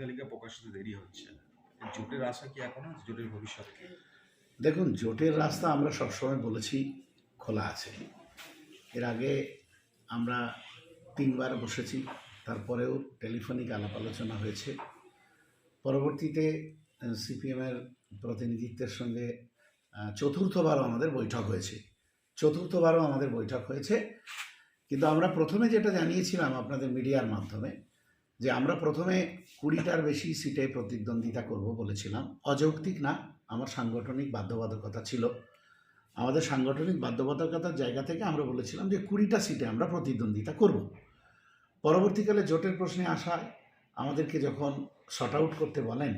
তালিকা প্রকাশিত দেরি হচ্ছে জোটের আশা কি এখন? জোটের ভবিষ্যৎ দেখুন, জোটের রাস্তা আমরা সবসময় বলেছি খোলা আছে। এর আগে আমরা তিনবার বসেছি, তারপরেও টেলিফোনিক আলাপ আলোচনা হয়েছে। পরবর্তীতে সিপিএমের প্রতিনিধিত্বের সঙ্গে চতুর্থবারও আমাদের বৈঠক হয়েছে। চতুর্থবারও আমাদের বৈঠক হয়েছে। কিন্তু আমরা প্রথমে যেটা জানিয়েছিলাম আপনাদের মিডিয়ার মাধ্যমে যে আমরা প্রথমে কুড়িটার বেশি সিটে প্রতিদ্বন্দ্বিতা করব বলেছিলাম। অযৌক্তিক না, আমার সাংগঠনিক বাধ্যবাধকতা ছিল। আমাদের সাংগঠনিক বাধ্যবাধকতার জায়গা থেকে আমরা বলেছিলাম যে কুড়িটা সিটে আমরা প্রতিদ্বন্দ্বিতা করব। পরবর্তীকালে জোটের প্রশ্নে আসায় আমাদেরকে যখন শর্ট আউট করতে বলেন,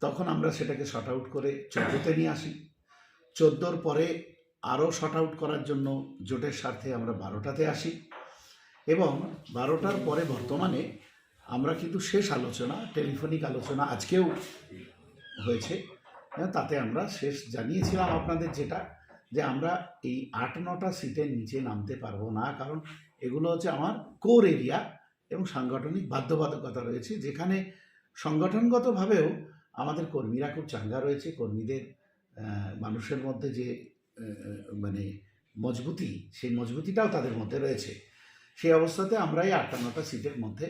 তখন আমরা সেটাকে শর্ট আউট করে চোদ্দোতে নিয়ে আসি। চোদ্দোর পরে আরও শর্ট আউট করার জন্য জোটের স্বার্থে আমরা বারোটাতে আসি। এবং বারোটার পরে বর্তমানে আমরা কিন্তু শেষ আলোচনা টেলিফোনিক আলোচনা আজকেও হয়েছে। হ্যাঁ, তাতে আমরা শেষ জানিয়েছিলাম আপনাদের যেটা যে আমরা এই আট নটা সিটের নিচে নামতে পারব না কারণ এগুলো হচ্ছে আমার কোর এরিয়া এবং সাংগঠনিক বাধ্যবাধকতা রয়েছে যেখানে সংগঠনগতভাবেও আমাদের কর্মীরা খুব চাঙ্গা রয়েছে কর্মীদের মানুষের মধ্যে যে মানে মজবুতি সেই মজবুতিটাও তাদের মধ্যে রয়েছে। সেই অবস্থাতে আমরা এই আটটা নটা সিটের মধ্যে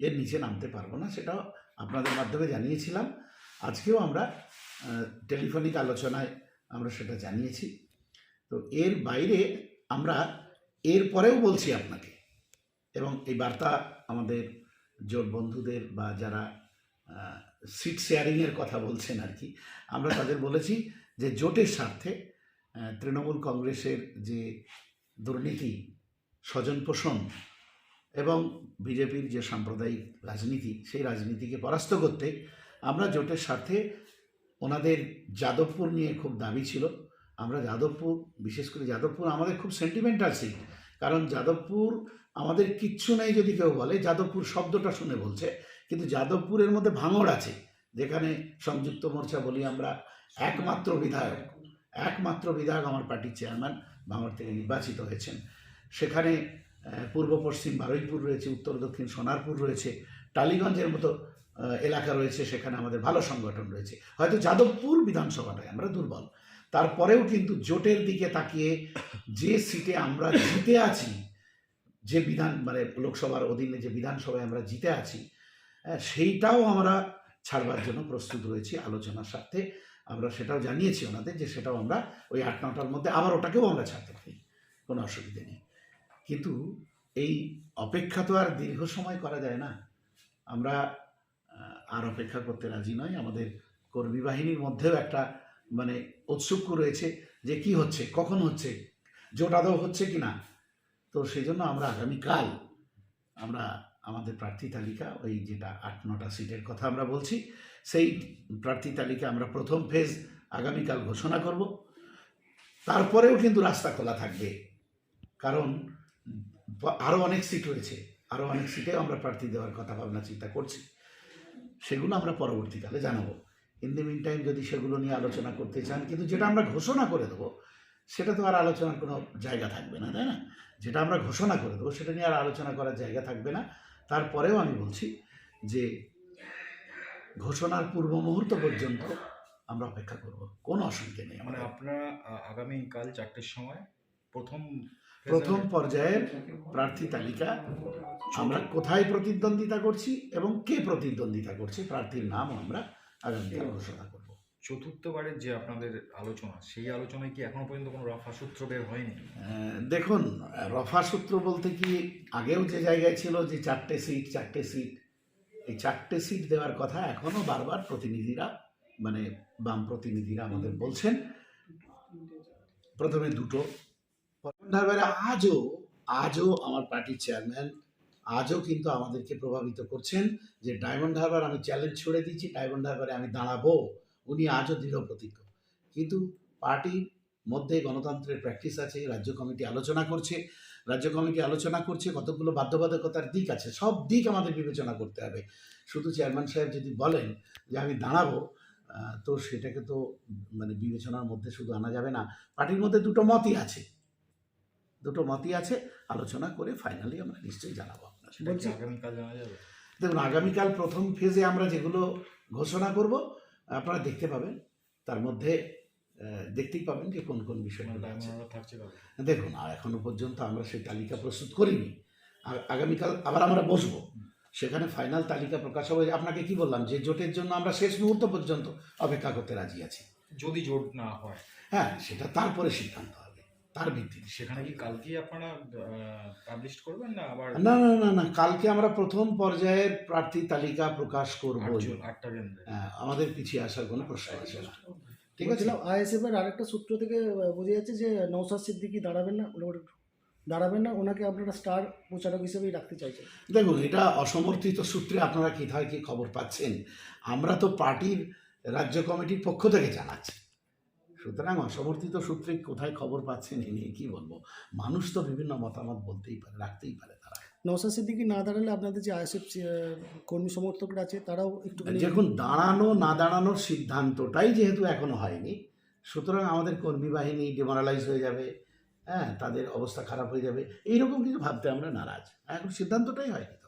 এর নিচে নামতে পারব না সেটাও আপনাদের মাধ্যমে জানিয়েছিলাম। আজকেও আমরা টেলিফোনিক আলোচনায় আমরা সেটা জানিয়েছি। তো এর বাইরে আমরা এর পরেও বলছি আপনাকে, এবং এই বার্তা আমাদের জোট বন্ধুদের বা যারা সিট শেয়ারিংয়ের কথা বলছেন আর কি, আমরা তাদের বলেছি যে জোটের স্বার্থে তৃণমূল কংগ্রেসের যে দুর্নীতি স্বজন পোষণ এবং বিজেপির যে সাম্প্রদায়িক রাজনীতি, সেই রাজনীতিকে পরাস্ত করতে আমরা জোটের স্বার্থে ওনাদের যাদবপুর নিয়ে খুব দাবি ছিল। আমরা যাদবপুর, বিশেষ করে যাদবপুর আমাদের খুব সেন্টিমেন্টাল সিট কারণ যাদবপুর আমাদের কিচ্ছু নেই যদি কেউ বলে, যাদবপুর শব্দটা শুনে বলছে, কিন্তু যাদবপুরের মধ্যে ভাঙড় আছে, যেখানে সংযুক্ত মোর্চা বলি আমরা একমাত্র বিধায়ক একমাত্র বিধায়ক আমার পার্টির চেয়ারম্যান ভাঙড় থেকে নির্বাচিত হয়েছেন। সেখানে পূর্ব পশ্চিম বারুইপুর রয়েছে, উত্তর দক্ষিণ সোনারপুর রয়েছে, টালিগঞ্জের মতো এলাকা রয়েছে, সেখানে আমাদের ভালো সংগঠন রয়েছে। হয়তো যাদবপুর বিধানসভাটায় আমরা দুর্বল। তারপরেও কিন্তু জোটের দিকে তাকিয়ে যে সিটে আমরা জিতে আছি, যে বিধান মানে লোকসভার অধীনে যে বিধানসভায় আমরা জিতে আছি সেইটাও আমরা ছাড়বার জন্য প্রস্তুত রয়েছি আলোচনার সাথে আমরা সেটাও জানিয়েছি ওনাদের যে সেটাও আমরা ওই আট নটার মধ্যে আবার ওটাকেও আমরা ছাড়তে পারি। কোনো অসুবিধে নেই। কিন্তু এই অপেক্ষা তো আর দীর্ঘ সময় করা যায় না। আমরা আর অপেক্ষা করতে রাজি নয় আমাদের কর্মী বাহিনীর মধ্যেও একটা মানে উৎসুক রয়েছে যে কি হচ্ছে, কখন হচ্ছে জোট আদৌ হচ্ছে কি না। তো সেই জন্য আমরা আগামীকাল, আমরা, আমাদের প্রার্থী তালিকা, ওই যেটা আট, নটা সিটের কথা আমরা বলছি, সেই প্রার্থী তালিকা আমরা প্রথম ফেজ আগামীকাল ঘোষণা করব। তারপরেও কিন্তু রাস্তা খোলা থাকবে। কারণ আরও অনেক সিট রয়েছে। আরও অনেক সিটে আমরা প্রার্থী দেওয়ার কথা ভাবনা চিন্তা করছি। সেগুলো আমরা পরবর্তীকালে জানাব। ইন দ্য মিন টাইম যদি সেগুলো নিয়ে আলোচনা করতে চান, কিন্তু যেটা আমরা ঘোষণা করে দেবো, সেটা তো আর আলোচনার কোনো জায়গা থাকবে না, তাই না? যেটা আমরা ঘোষণা করে দেবো, সেটা নিয়ে আর আলোচনা করার জায়গা থাকবে না। তারপরেও আমি বলছি যে, ঘোষণার পূর্ব মুহূর্ত পর্যন্ত আমরা অপেক্ষা করব। কোনো অসুবিধে নেই মানে আপনারা আগামীকাল চারটের সময় প্রথম প্রথম পর্যায়ের প্রার্থী তালিকা আমরা কোথায় প্রতিদ্বন্দ্বিতা করছি এবং কে প্রতিদ্বন্দ্বিতা করছে প্রার্থীর নাম আমরা আগামীকাল ঘোষণা করব। চতুর্থবারের যে আপনাদের আলোচনা সেই আলোচনায় কি এখনও পর্যন্ত কোনো রফা সূত্র বের হয়নি? দেখুন রফা সূত্র বলতে কি আগেও যে জায়গায় ছিল যে চারটে সিট চারটে সিট এই চারটে সিট দেওয়ার কথা এখনও বারবার প্রতিনিধিরা মানে বাম প্রতিনিধিরা আমাদের বলছেন। প্রথমে দুটো ধারবারে আজও আজও আমার পার্টির চেয়ারম্যান আজও কিন্তু আমাদেরকে প্রভাবিত করছেন যে ডায়মন্ড হারবার আমি চ্যালেঞ্জ ছুড়ে দিচ্ছি ডায়মন্ড হারবারে আমি দাঁড়াবো। উনি আজও দৃঢ় প্রতিজ্ঞ। কিন্তু পার্টির মধ্যে গণতন্ত্রের প্র্যাকটিস আছে, রাজ্য কমিটি আলোচনা করছে, রাজ্য কমিটি আলোচনা করছে, কতগুলো বাধ্যবাধকতার দিক আছে, সব দিক আমাদের বিবেচনা করতে হবে। শুধু চেয়ারম্যান সাহেব যদি বলেন যে আমি দাঁড়াবো তো সেটাকে তো মানে বিবেচনার মধ্যে শুধু আনা যাবে না। পার্টির মধ্যে দুটো মতই আছে। দুটো মতই আছে আলোচনা করে ফাইনালি আমরা নিশ্চয়ই জানাব আপনার আগামীকাল জানা যাবে। দেখুন আগামীকাল প্রথম ফেজে আমরা যেগুলো ঘোষণা করব আপনারা দেখতে পাবেন তার মধ্যে দেখতেই পাবেন যে কোন কোন বিষয়গুলো আছে। থাকছে দেখুন আর এখনও পর্যন্ত আমরা সেই তালিকা প্রস্তুত করিনি। আ- আগামীকাল আবার আমরা বসবো। সেখানে ফাইনাল তালিকা প্রকাশ হবে। আপনাকে কি বললাম যে জোটের জন্য আমরা শেষ মুহূর্ত পর্যন্ত অপেক্ষা করতে রাজি আছি। যদি জোট না হয়। হ্যাঁ সেটা তারপরে সিদ্ধান্ত হবে। তার ভিত্তিতে। সেখানে কি কালকেই আপনারা পাবলিশ করবেন না আবার না না না না কালকে আমরা প্রথম পর্যায়ের প্রার্থী তালিকা প্রকাশ করব আটটা কেন্দ্রে। আমাদের পিছিয়ে আসার কোনো প্রশ্ন আসে না। ঠিক আছে? আইএসএফ এর আরেকটা সূত্র থেকে বোঝা যাচ্ছে যে নৌসাদ সিদ্দিকি দাঁড়াবেন না দাঁড়াবেন না ওনাকে আপনারা স্টার প্রচারক হিসেবেই রাখতে চাইছেন। দেখুন এটা অসমর্থিত সূত্রে আপনারা কোথায় কি খবর পাচ্ছেন? আমরা তো পার্টির রাজ্য কমিটির পক্ষ থেকে জানাচ্ছি। সুতরাং অসমর্থিত সূত্রে কোথায় খবর পাচ্ছেন এ নিয়ে কি বলব? মানুষ তো বিভিন্ন মতামত বলতেই পারে রাখতেই পারে তারা। নৌসাদ সিদ্দিকি না দাঁড়ালে আপনাদের যে আইএসএফ কর্মী সমর্থকরা আছে তারাও একটুখানি দেখুন দাঁড়ানো না দাঁড়ানোর সিদ্ধান্তটাই যেহেতু এখনও হয়নি সুতরাং আমাদের কর্মী বাহিনী ডিমোরালাইজ হয়ে যাবে হ্যাঁ তাদের অবস্থা খারাপ হয়ে যাবে এইরকম কিছু ভাবতে আমরা নারাজ। এখন সিদ্ধান্তটাই হয়নি তো।